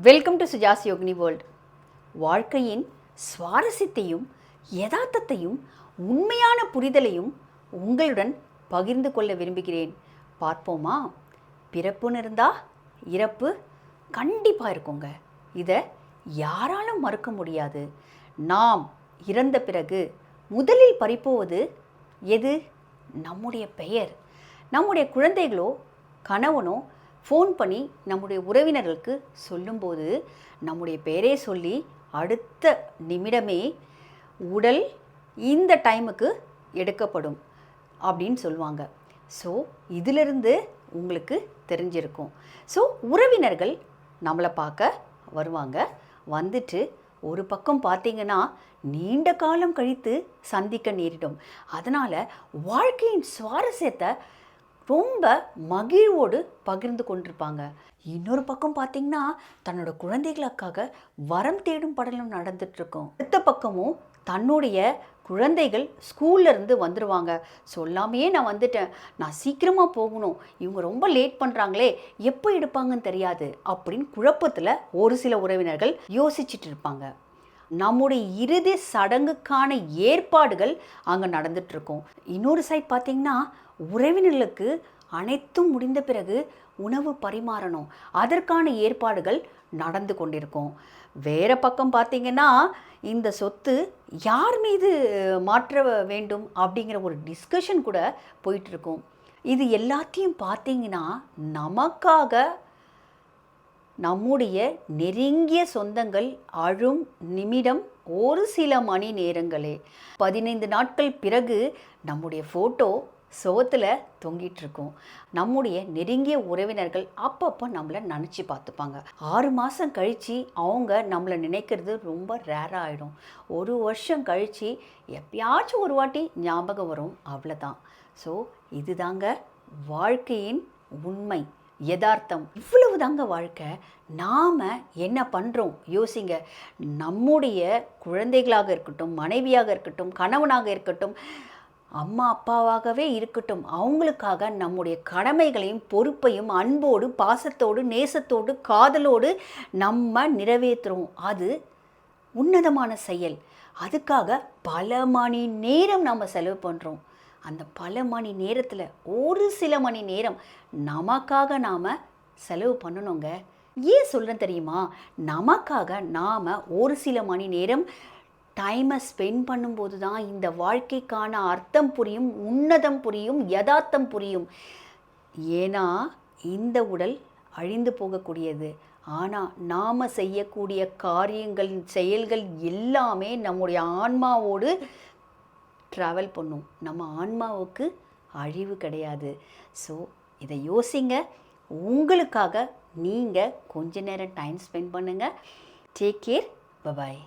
Welcome to Suja's Yogini world வாழ்க்கையின் சுவாரஸ்யத்தையும் யதார்த்தத்தையும் உண்மையான புரிதலையும் உங்களுடன் பகிர்ந்து கொள்ள விரும்புகிறேன். பார்ப்போமா? பிறப்புன்னு இருந்தால் இறப்பு கண்டிப்பாக இருக்குங்க. இதை யாராலும் மறுக்க முடியாது. நாம் இறந்த பிறகு முதலில் பறிப்போவது எது? நம்முடைய பெயர். நம்முடைய குழந்தைகளோ கணவனோ ஃபோன் பண்ணி நம்முடைய உறவினர்களுக்கு சொல்லும்போது நம்முடைய பெயரே சொல்லி அடுத்த நிமிடமே உடல் இந்த டைமுக்கு எடுக்கப்படும் அப்படின்னு சொல்லுவாங்க. ஸோ இதிலிருந்து உங்களுக்கு தெரிஞ்சிருக்கும். ஸோ உறவினர்கள் நம்மளை பார்க்க வருவாங்க. வந்துட்டு ஒரு பக்கம் பார்த்தீங்கன்னா நீண்ட காலம் கழித்து சந்திக்க நேரிடும். அதனால் வாழ்க்கையின் சுவாரஸ்யத்தை ரொம்ப மகிழ்வோடு பகிர்ந்து கொண்டிருப்பாங்க. இன்னொரு பக்கம் பார்த்திங்கன்னா தன்னோட குழந்தைகளுக்காக வரம் தேடும் படலம் நடந்துட்டுருக்கும். அடுத்த பக்கமும் தன்னுடைய குழந்தைகள் ஸ்கூல்லேருந்து வந்துடுவாங்க சொல்லாமையே நான் வந்துட்டேன். நான் சீக்கிரமாக போகணும். இவங்க ரொம்ப லேட் பண்ணுறாங்களே எப்போ எடுப்பாங்கன்னு தெரியாது. அப்படின்னு குழப்பத்தில் ஒரு சில உறவினர்கள் யோசிச்சுட்டு இருப்பாங்க. நம்முடைய இறுதி சடங்குக்கான ஏற்பாடுகள் அங்கே நடந்துட்டுருக்கும். இன்னொரு சைட் பார்த்திங்கன்னா உறவினர்களுக்கு அனைத்தும் முடிந்த பிறகு உணவு பரிமாறணும். அதற்கான ஏற்பாடுகள் நடந்து கொண்டிருக்கும். வேறு பக்கம் பார்த்தீங்கன்னா இந்த சொத்து யார் மீது மாற்ற வேண்டும் அப்படிங்கிற ஒரு டிஸ்கஷன் கூட போயிட்டுருக்கும். இது எல்லாத்தையும் பார்த்தீங்கன்னா நமக்காக நம்முடைய நெருங்கிய சொந்தங்கள் அழும் நிமிடம் ஒரு சில மணி நேரங்களே. பதினைந்து நாட்கள் பிறகு நம்முடைய ஃபோட்டோ சுவத்தில் தொங்கிட்டுருக்கும். நம்முடைய நெருங்கிய உறவினர்கள் அப்பப்போ நம்மளை நினச்சி பார்த்துப்பாங்க. ஆறு மாதம் கழித்து அவங்க நம்மளை நினைக்கிறது ரொம்ப ரேராக ஆகிடும் ஒரு வருஷம் கழித்து எப்பயாச்சும் ஒரு வாட்டி ஞாபகம் வரும் அவ்வளோதான் ஸோ இதுதாங்க வாழ்க்கையின் உண்மை. யதார்த்தம். இவ்வளவு தாங்க வாழ்க்கை. நாம் என்ன பண்ணுறோம் யோசிங்க. நம்முடைய குழந்தைகளாக இருக்கட்டும் மனைவியாக இருக்கட்டும் கணவனாக இருக்கட்டும் அம்மா அப்பாவாகவே இருக்கட்டும். அவங்களுக்காக நம்முடைய கடமைகளையும் பொறுப்பையும் அன்போடு பாசத்தோடு நேசத்தோடு காதலோடு நம்ம நிறைவேற்றுறோம். அது உன்னதமான செயல். அதுக்காக பல மணி நேரம் நம்ம செலவு பண்ணுறோம் அந்த பல மணி நேரத்தில் ஒரு சில மணி நேரம் நமக்காக நாம் செலவு பண்ணணுங்க. ஏன் சொல்கிறேன் தெரியுமா? நமக்காக நாம் ஒரு சில மணி நேரம் டைமை ஸ்பெண்ட் பண்ணும்போது தான் இந்த வாழ்க்கைக்கான அர்த்தம் புரியும் உன்னதம் புரியும் யதார்த்தம் புரியும். ஏன்னா இந்த உடல் அழிந்து போகக்கூடியது. ஆனால் நாம் செய்யக்கூடிய காரியங்கள் செயல்கள் எல்லாமே நம்முடைய ஆன்மாவோடு ட்ராவல் பண்ணும். நம்ம ஆன்மாவுக்கு அழிவு கிடையாது. ஸோ இதை யோசிங்க. உங்களுக்காக நீங்கள் கொஞ்ச நேரம் டைம் ஸ்பெண்ட் பண்ணுங்கள் டேக் கேர் பபாய்